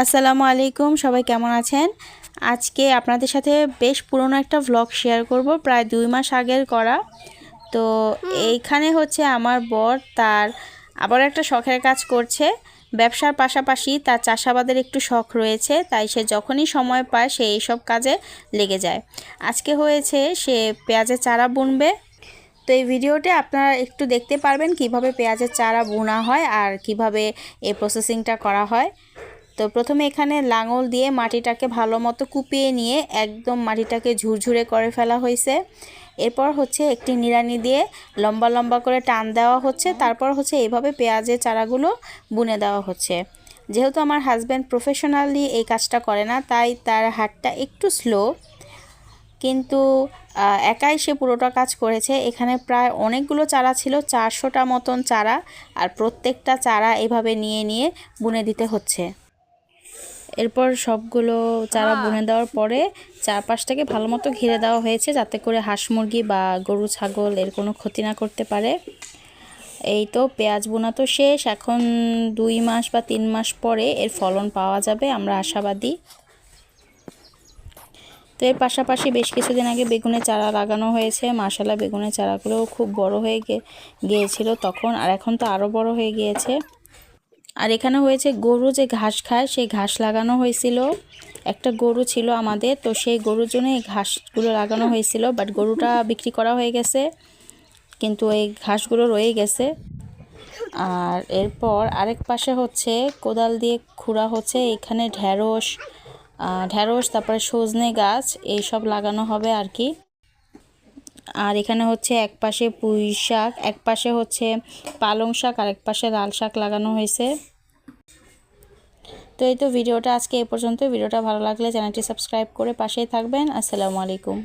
আসসালামু আলাইকুম সবাই কেমন আছেন? আজকে আপনাদের সাথে বেশ পুরনো একটা ভ্লগ শেয়ার করব প্রায় দুই মাস আগের করা। তো এইখানে হচ্ছে আমার বর তার আবার একটা শখের কাজ করছে। ব্যবসার পাশাপাশি তার চাষাবাদের একটু শখ রয়েছে তাই সে যখনই সময় পায় সে এইসব কাজে লেগে যায়। আজকে হয়েছে সে পেঁয়াজের চারা বুনবে। তো এই ভিডিওতে আপনারা একটু দেখতে পারবেন কীভাবে পেঁয়াজের চারা বোনা হয় আর কীভাবে এই প্রসেসিংটা করা হয়। তো প্রথমে এখানে লাঙল দিয়ে মাটিটাকে ভালো মতো কুপিয়ে নিয়ে একদম মাটিটাকে ঝুরঝুরে করে ফেলা হয়েছে। এরপর হচ্ছে একটি নিড়ানি দিয়ে লম্বা লম্বা করে টান দেওয়া হচ্ছে। তারপর হচ্ছে এইভাবে পেঁয়াজের চারাগুলো বুনে দেওয়া হচ্ছে। যেহেতু আমার হাজব্যান্ড প্রফেশনালি এই কাজটা করে না, তাই তার হাতটা একটু স্লো কিন্তু একাই সে পুরোটা কাজ করেছে। এখানে প্রায় অনেকগুলো চারা ছিল, চারশোটা মতন চারা, আর প্রত্যেকটা চারা এভাবে নিয়ে নিয়ে বুনে দিতে হচ্ছে। এরপর সবগুলো চারা বুনে দেওয়ার পরে চারপাশটাকে ভালো মতো ঘিরে দেওয়া হয়েছে যাতে করে হাঁস মুরগি বা গরু ছাগল এর কোনো ক্ষতি না করতে পারে। এই তো পেঁয়াজ বোনা তো শেষ। এখন দুই মাস বা তিন মাস পরে এর ফলন পাওয়া যাবে আমরা আশাবাদী। তো এর পাশাপাশি বেশ কিছুদিন আগে বেগুনের চারা লাগানো হয়েছে। মাসালা বেগুনের চারাগুলো খুব বড় হয়ে গিয়েছিল তখন আর এখন তো আরও বড় হয়ে গিয়েছে। আর এখানে হয়েছে গরু যে ঘাস খায়, সেই ঘাস লাগানো হয়েছিল। একটা গরু ছিল আমাদের, তো সেই গরুর জন্য এই ঘাসগুলো লাগানো হয়েছিল বাট গরুটা বিক্রি করা হয়ে গেছে। কিন্তু এই ঘাসগুলো রয়ে গেছে। আর এরপর আরেক পাশে হচ্ছে কোদাল দিয়ে খুঁড়া হচ্ছে, এখানে ঢ্যাঁড়স ঢ্যাঁড়স, তারপরে সজনে গাছ, এইসব লাগানো হবে আর কি। আর এখানে হচ্ছে এক পাশে পুঁই শাক, এক পাশে হচ্ছে পালং শাক আর এক পাশে লাল শাক লাগানো হয়েছে। তো এই তো ভিডিওটা আজকে এ পর্যন্ত ভিডিওটা ভালো লাগলে চ্যানেলটি সাবস্ক্রাইব করে পাশেই থাকবেন। আসসালামু আলাইকুম।